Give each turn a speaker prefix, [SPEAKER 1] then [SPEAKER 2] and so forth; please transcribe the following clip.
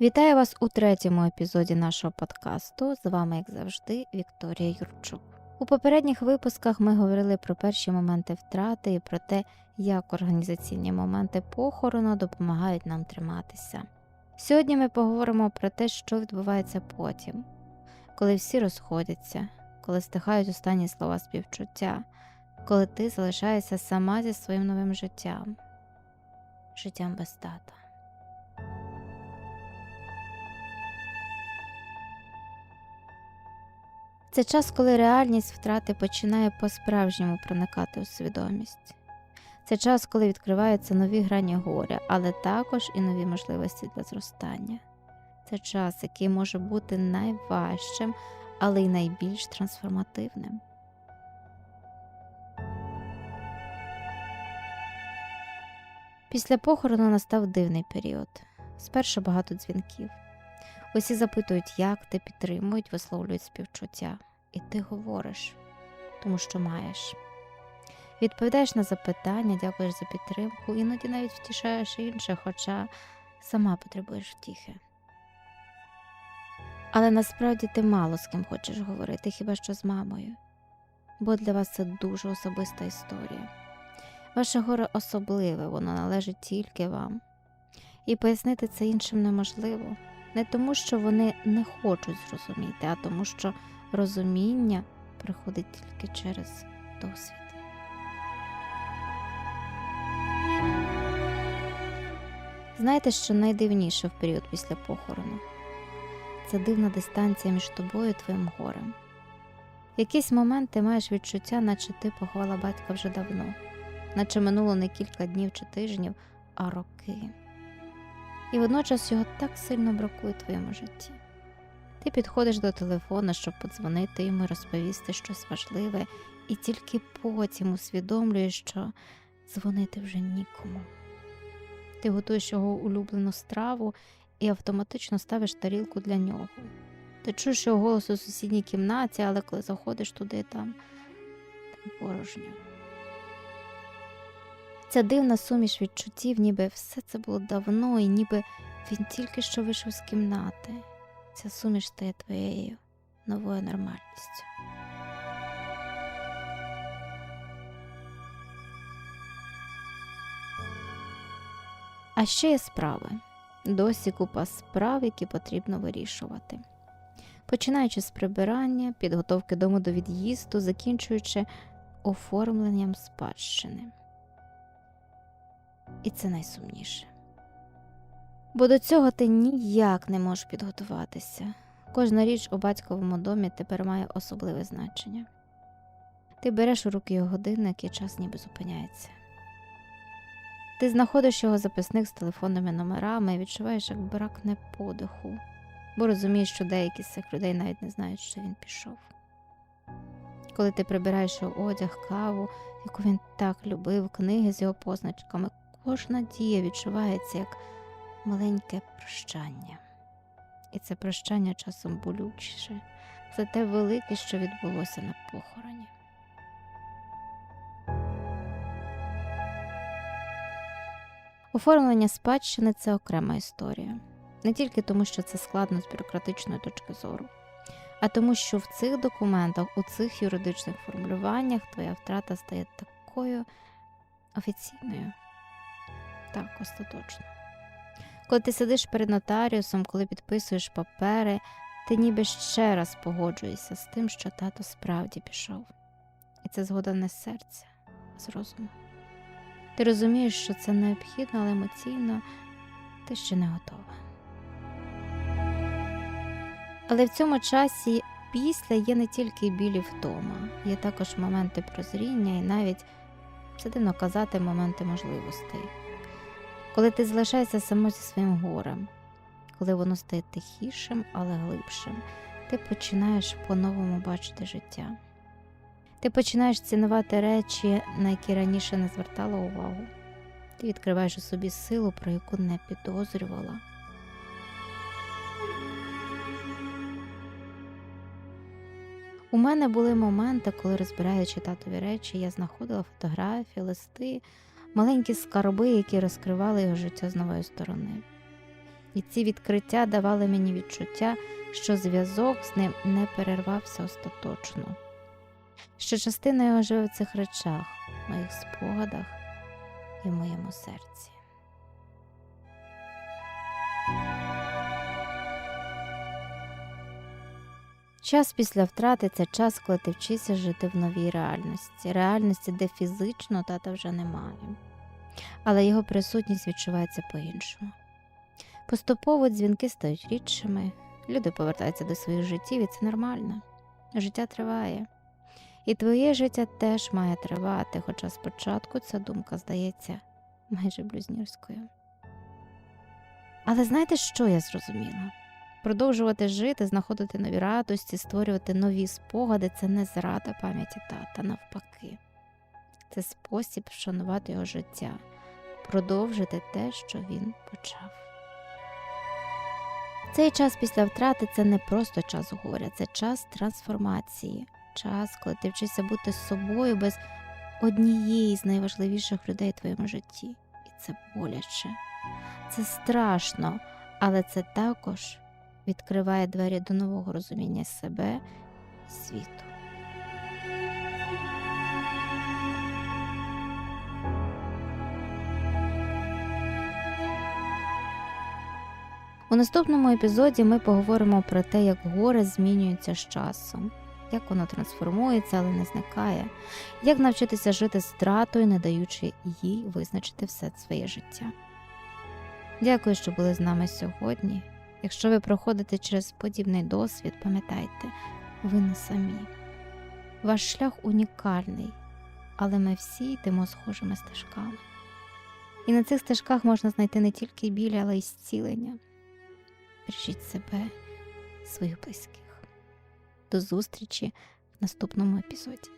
[SPEAKER 1] Вітаю вас у третьому епізоді нашого подкасту. З вами, як завжди, Вікторія Юрчук. У попередніх випусках ми говорили про перші моменти втрати і про те, як організаційні моменти похорону допомагають нам триматися. Сьогодні ми поговоримо про те, що відбувається потім, коли всі розходяться, коли стихають останні слова співчуття, коли ти залишаєшся сама зі своїм новим життям, життям без тата. Це час, коли реальність втрати починає по-справжньому проникати у свідомість. Це час, коли відкриваються нові грані горя, але також і нові можливості для зростання. Це час, який може бути найважчим, але й найбільш трансформативним. Після похорону настав дивний період. Спершу багато дзвінків. Усі запитують, як ти підтримують, висловлюють співчуття. І ти говориш, тому що маєш. Відповідаєш на запитання, дякуєш за підтримку, іноді навіть втішаєш інших, хоча сама потребуєш втіхи. Але насправді ти мало з ким хочеш говорити, хіба що з мамою, бо для вас це дуже особиста історія. Ваше горе особливе, воно належить тільки вам. І пояснити це іншим неможливо. Не тому, що вони не хочуть зрозуміти, а тому, що розуміння приходить тільки через досвід. Знаєте, що найдивніше в період після похорону? Це дивна дистанція між тобою і твоїм горем. В якийсь момент ти маєш відчуття, наче ти поховала батька вже давно, наче минуло не кілька днів чи тижнів, а роки. І водночас його так сильно бракує в твоєму житті. Ти підходиш до телефона, щоб подзвонити йому і розповісти щось важливе, і тільки потім усвідомлюєш, що дзвонити вже нікому. Ти готуєш його улюблену страву і автоматично ставиш тарілку для нього. Ти чуєш його голос у сусідній кімнаті, але коли заходиш туди, там, там порожньо. Ця дивна суміш відчуттів, ніби все це було давно, і ніби він тільки що вийшов з кімнати. Ця суміш стає твоєю новою нормальністю. А ще є справи. Досі купа справ, які потрібно вирішувати. Починаючи з прибирання, підготовки дому до від'їзду, закінчуючи оформленням спадщини. І це найсумніше. Бо до цього ти ніяк не можеш підготуватися. Кожна річ у батьковому домі тепер має особливе значення. Ти береш у руки його годинник і час ніби зупиняється. Ти знаходиш його записник з телефонними номерами і відчуваєш, як бракне подиху, бо розумієш, що деякі з цих людей навіть не знають, що він пішов. Коли ти прибираєш його одяг, каву, яку він так любив, книги з його позначками, кожна дія відчувається як маленьке прощання. І це прощання часом болючіше за те велике, що відбулося на похороні. Оформлення спадщини це окрема історія. Не тільки тому, що це складно з бюрократичної точки зору, а тому, що в цих документах, у цих юридичних формулюваннях твоя втрата стає такою офіційною. Так, остаточно. Коли ти сидиш перед нотаріусом, коли підписуєш папери, ти ніби ще раз погоджуєшся з тим, що тато справді пішов. І це згода не з серця, а з розуму. Ти розумієш, що це необхідно, але емоційно ти ще не готова. Але в цьому часі після є не тільки білі вдома, є також моменти прозріння і навіть це дивно казати моменти можливостей. Коли ти залишаєшся само зі своїм горем, коли воно стає тихішим, але глибшим, ти починаєш по-новому бачити життя. Ти починаєш цінувати речі, на які раніше не звертала увагу. Ти відкриваєш у собі силу, про яку не підозрювала. У мене були моменти, коли, розбираючи татові речі, я знаходила фотографії, листи, маленькі скарби, які розкривали його життя з нової сторони. І ці відкриття давали мені відчуття, що зв'язок з ним не перервався остаточно. Що частина його живе в цих речах, в моїх спогадах і в моєму серці. Час після втрати це час, коли ти вчишся жити в новій реальності, реальності, де фізично тата вже немає, але його присутність відчувається по-іншому. Поступово дзвінки стають рідшими, люди повертаються до своїх життів, і це нормально. Життя триває. І твоє життя теж має тривати, хоча спочатку ця думка здається майже блюзнірською. Але знаєте, що я зрозуміла? Продовжувати жити, знаходити нові радості, створювати нові спогади це не зрада пам'яті тата, навпаки. Це спосіб вшанувати його життя, продовжити те, що він почав. Цей час після втрати це не просто час горя, це час трансформації, час, коли ти вчишся бути собою без однієї з найважливіших людей в твоєму житті. І це боляче, це страшно, але це також відкриває двері до нового розуміння себе і світу. У наступному епізоді ми поговоримо про те, як горе змінюється з часом, як воно трансформується, але не зникає, як навчитися жити з втратою, не даючи їй визначити все своє життя. Дякую, що були з нами сьогодні. Якщо ви проходите через подібний досвід, пам'ятайте, ви не самі. Ваш шлях унікальний, але ми всі йдемо схожими стежками. І на цих стежках можна знайти не тільки біль, але й зцілення. Бережіть себе, своїх близьких. До зустрічі в наступному епізоді.